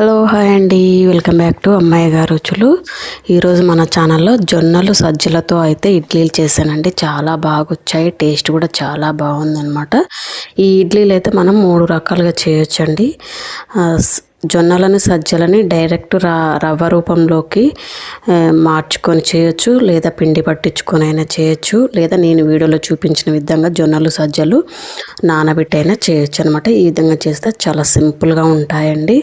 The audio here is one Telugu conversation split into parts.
హలో హాయ్ అండి. వెల్కమ్ బ్యాక్ టు అమ్మాయి గారు రుచులు. ఈరోజు మన ఛానల్లో జొన్నలు సజ్జలతో అయితే ఇడ్లీలు చేశానండి. చాలా బాగా వచ్చాయి టేస్ట్ కూడా చాలా బాగుందనమాట ఈ ఇడ్లీలు అయితే మనం మూడు రకాలుగా చేయొచ్చండి. జొన్నలను సజ్జలని డైరెక్ట్ రా రవ్వ రూపంలోకి మార్చుకొని చేయొచ్చు లేదా పిండి పట్టించుకొని అయినా చేయొచ్చు లేదా నేను వీడియోలో చూపించిన విధంగా జొన్నలు సజ్జలు నానబెట్టైనా చేయొచ్చు అనమాట ఈ విధంగా చేస్తే చాలా సింపుల్గా ఉంటాయండి.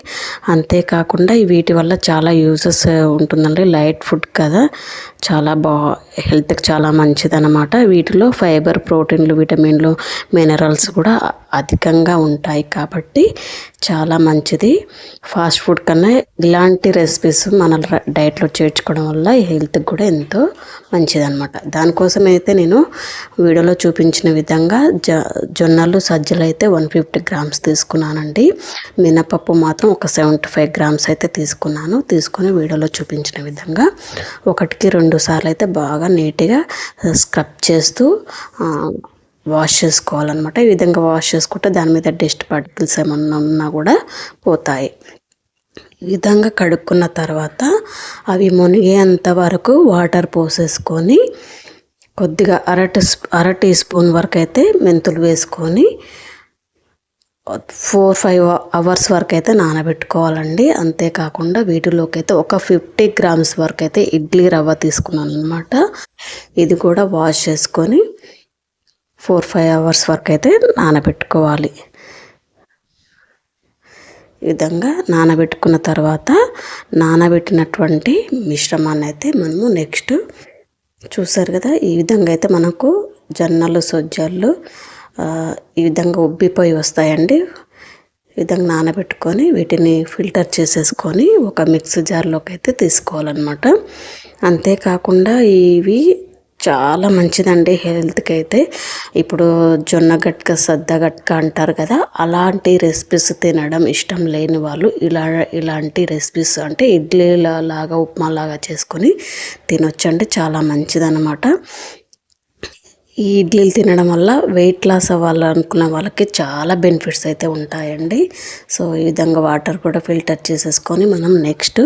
అంతేకాకుండా వీటి వల్ల చాలా యూజెస్ ఉంటుందండి. లైట్ ఫుడ్ కదా చాలా బా హెల్త్కి చాలా మంచిదన్నమాట. వీటిలో ఫైబర్ ప్రోటీన్లు విటమిన్లు మినరల్స్ కూడా అధికంగా ఉంటాయి కాబట్టి చాలా మంచిది. ఫాస్ట్ ఫుడ్ కన్నా ఇలాంటి రెసిపీస్ మన డైట్లో చేర్చుకోవడం వల్ల హెల్త్కి కూడా ఎంతో మంచిదన్నమాట. దానికోసం అయితే నేను వీడియోలో చూపించిన విధంగా జ జొన్నలు సజ్జలు అయితే వన్ ఫిఫ్టీ గ్రామ్స్ తీసుకున్నానండి. మినపప్పు మాత్రం ఒక సెవెంటీ ఫైవ్ గ్రామ్స్ అయితే తీసుకున్నాను. తీసుకొని వీడియోలో చూపించిన విధంగా ఒకటికి రెండు సార్లు అయితే బాగా నీట్గా స్క్రబ్ చేస్తూ వాష్ చేసుకోవాలన్నమాట. ఈ విధంగా వాష్ చేసుకుంటే దాని మీద డస్ట్ పార్టికల్స్ ఏమన్నా ఉన్నా కూడా పోతాయి. విధంగా కడుక్కున్న తర్వాత అవి మునిగేంత వరకు వాటర్ పోసేసుకొని కొద్దిగా అర టీ అర టీ స్పూన్ వరకు అయితే మెంతులు వేసుకొని ఫోర్ ఫైవ్ అవర్స్ వరకు అయితే నానబెట్టుకోవాలండి. అంతేకాకుండా వీటిలోకి అయితే ఒక ఫిఫ్టీ గ్రామ్స్ వరకు అయితే ఇడ్లీ రవ్వ తీసుకున్నాను అనమాట ఇది కూడా వాష్ చేసుకొని ఫోర్ ఫైవ్ అవర్స్ వరకు అయితే నానబెట్టుకోవాలి. ఈ విధంగా నానబెట్టుకున్న తర్వాత నానబెట్టినటువంటి మిశ్రమాన్ని అయితే మనము నెక్స్ట్ చూసారు కదా ఈ విధంగా అయితే మనకు జొన్నలు సొజ్జలు ఈ విధంగా ఉబ్బిపోయి వస్తాయండి. ఈ విధంగా నానబెట్టుకొని వీటిని ఫిల్టర్ చేసేసుకొని ఒక మిక్సీ జార్లోకి అయితే తీసుకోవాలన్నమాట. అంతేకాకుండా ఇవి చాలా మంచిదండి హెల్త్కి అయితే. ఇప్పుడు జొన్న గట్క సద్ద గట్క అంటారు కదా అలాంటి రెసిపీస్ తినడం ఇష్టం లేని వాళ్ళు ఇలా ఇలాంటి రెసిపీస్ అంటే ఇడ్లీలాగా లాగా ఉప్మా లాగా చేసుకొని తినొచ్చండి చాలా మంచిదన్నమాట. ఈ ఇడ్లీలు తినడం వల్ల వెయిట్ లాస్ అవ్వాలనుకున్న వాళ్ళకి చాలా బెనిఫిట్స్ అయితే ఉంటాయండి. సో ఈ విధంగా వాటర్ కూడా ఫిల్టర్ చేసేసుకొని మనం నెక్స్ట్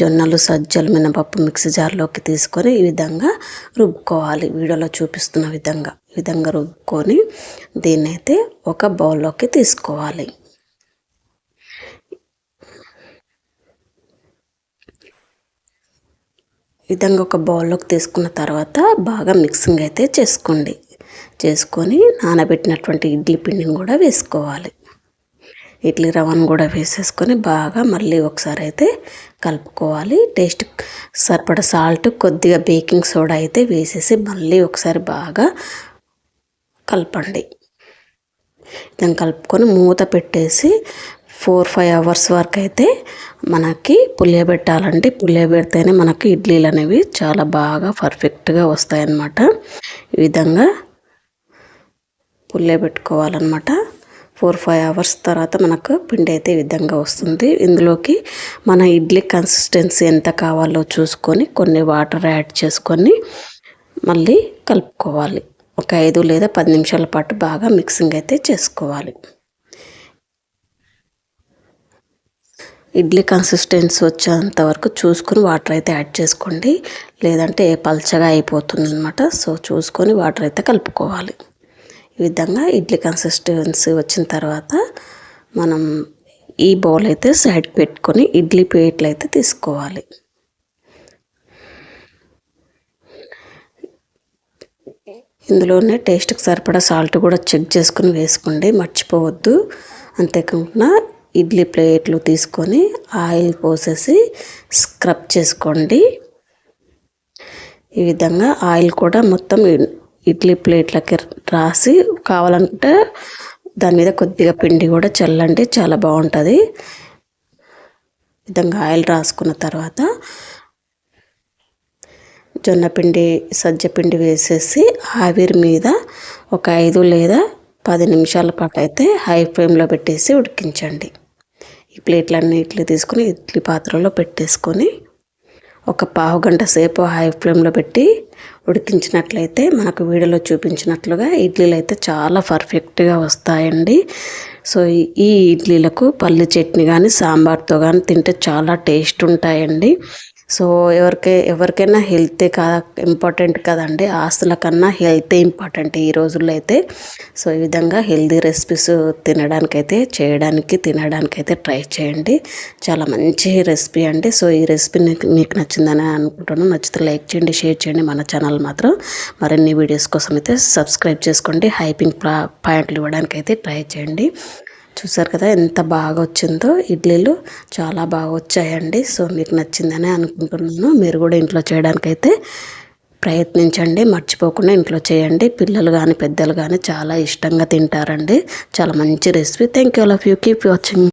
జొన్నలు సజ్జలు మినపప్పు మిక్సీ జార్లోకి తీసుకొని ఈ విధంగా రుబ్బుకోవాలి. వీడియోలో చూపిస్తున్న విధంగా. ఈ విధంగా రుబ్బుకొని దీన్నైతే ఒక బౌల్లోకి తీసుకోవాలి. విధంగా ఒక బౌల్లోకి తీసుకున్న తర్వాత బాగా మిక్సింగ్ అయితే చేసుకోండి. చేసుకొని నానబెట్టినటువంటి ఇడ్లీ పిండిని కూడా వేసుకోవాలి. ఇడ్లీ రవ్వను కూడా వేసేసుకొని బాగా మళ్ళీ ఒకసారి అయితే కలుపుకోవాలి. టేస్ట్ సరిపడ సాల్ట్ కొద్దిగా బేకింగ్ సోడా అయితే వేసేసి మళ్ళీ ఒకసారి బాగా కలపండి. దాన్ని కలుపుకొని మూత పెట్టేసి ఫోర్ ఫైవ్ అవర్స్ వరకు అయితే మనకి పులియబెట్టాలంటే పులియబెడితేనే మనకి ఇడ్లీలు అనేవి చాలా బాగా పర్ఫెక్ట్గా వస్తాయన్నమాట. ఈ విధంగా పులియబెట్టుకోవాలన్నమాట ఫోర్ ఫైవ్ అవర్స్ తర్వాత మనకు పిండి అయితే ఈ విధంగా వస్తుంది. ఇందులోకి మన ఇడ్లీ కన్సిస్టెన్సీ ఎంత కావాలో చూసుకొని కొన్ని వాటర్ యాడ్ చేసుకొని మళ్ళీ కలుపుకోవాలి. ఒక ఐదు లేదా పది నిమిషాల పాటు బాగా మిక్సింగ్ అయితే చేసుకోవాలి. ఇడ్లీ కన్సిస్టెన్సీ వచ్చేంత వరకు చూసుకొని వాటర్ అయితే యాడ్ చేసుకోండి. లేదంటే పల్చగా అయిపోతుంది అనమాట సో చూసుకొని వాటర్ అయితే కలుపుకోవాలి. ఈ విధంగా ఇడ్లీ కన్సిస్టెన్సీ వచ్చిన తర్వాత మనం ఈ బౌల్ అయితే సైడ్ పెట్టుకొని ఇడ్లీ ప్లేట్లు అయితే తీసుకోవాలి. ఇందులోనే టేస్ట్కి సరిపడా సాల్ట్ కూడా చెక్ చేసుకొని వేసుకోండి. మర్చిపోవద్దు. అంతేకాకుండా ఇడ్లీ ప్లేట్లు తీసుకొని ఆయిల్ పోసేసి స్క్రబ్ చేసుకోండి. ఈ విధంగా ఆయిల్ కూడా మొత్తం ఇడ్లీ ప్లేట్లకి రాసి కావాలంటే దాని మీద కొద్దిగా పిండి కూడా చల్లండి చాలా బాగుంటుంది. విధంగా ఆయిల్ రాసుకున్న తర్వాత జొన్న పిండి సజ్జ పిండి వేసేసి ఆవిరి మీద ఒక ఐదు లేదా పది నిమిషాల పాటు అయితే హై ఫ్లేమ్లో పెట్టేసి ఉడికించండి. ఈ ప్లేట్లన్నీ ఇడ్లీ తీసుకొని ఇడ్లీ పాత్రలో పెట్టేసుకొని ఒక పావు గంట సేపు హై ఫ్లేమ్లో పెట్టి ఉడికించినట్లయితే మనకు వీడియోలో చూపించినట్లుగా ఇడ్లీలు అయితే చాలా పర్ఫెక్ట్గా వస్తాయండి. సో ఈ- ఈ ఇడ్లీలకు పల్లి చట్నీ కానీ సాంబార్తో కానీ తింటే చాలా టేస్ట్ ఉంటాయండి. సో ఎవరికి ఎవరికైనా హెల్తే కా ఇంపార్టెంట్ కదండి. ఆస్తుల కన్నా హెల్తే ఇంపార్టెంట్ ఈ రోజుల్లో అయితే. సో ఈ విధంగా హెల్దీ రెసిపీస్ తినడానికైతే చేయడానికి తినడానికైతే ట్రై చేయండి. చాలా మంచి రెసిపీ అండి. సో ఈ రెసిపీ మీకు మీకు నచ్చిందని అనుకుంటున్నాను. నచ్చితే లైక్ చేయండి షేర్ చేయండి. మన ఛానల్ మాత్రం మరిన్ని వీడియోస్ కోసం అయితే సబ్స్క్రైబ్ చేసుకోండి. హైపింగ్ పాయింట్లు ఇవ్వడానికి అయితే ట్రై చేయండి. చూసారు కదా ఎంత బాగా వచ్చిందో. ఇడ్లీలు చాలా బాగా వచ్చాయండి. సో మీకు నచ్చిందని అనుకుంటున్నాను. మీరు కూడా ఇంట్లో చేయడానికైతే ప్రయత్నించండి. మర్చిపోకుండా ఇంట్లో చేయండి. పిల్లలు కానీ పెద్దలు కానీ చాలా ఇష్టంగా తింటారండి. చాలా మంచి recipe. Thank you all of you. Keep watching.